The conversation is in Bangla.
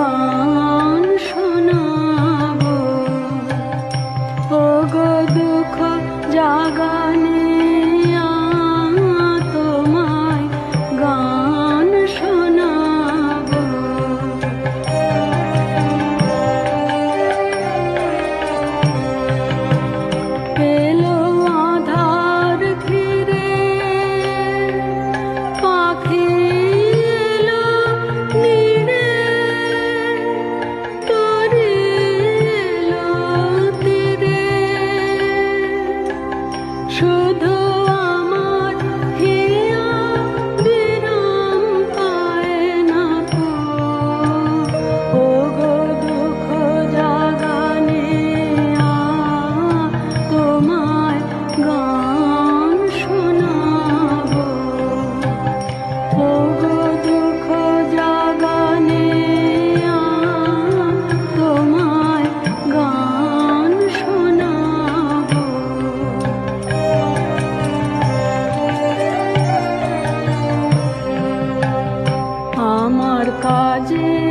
গান শোনাবো। ও গো দুঃখ জাগানে pode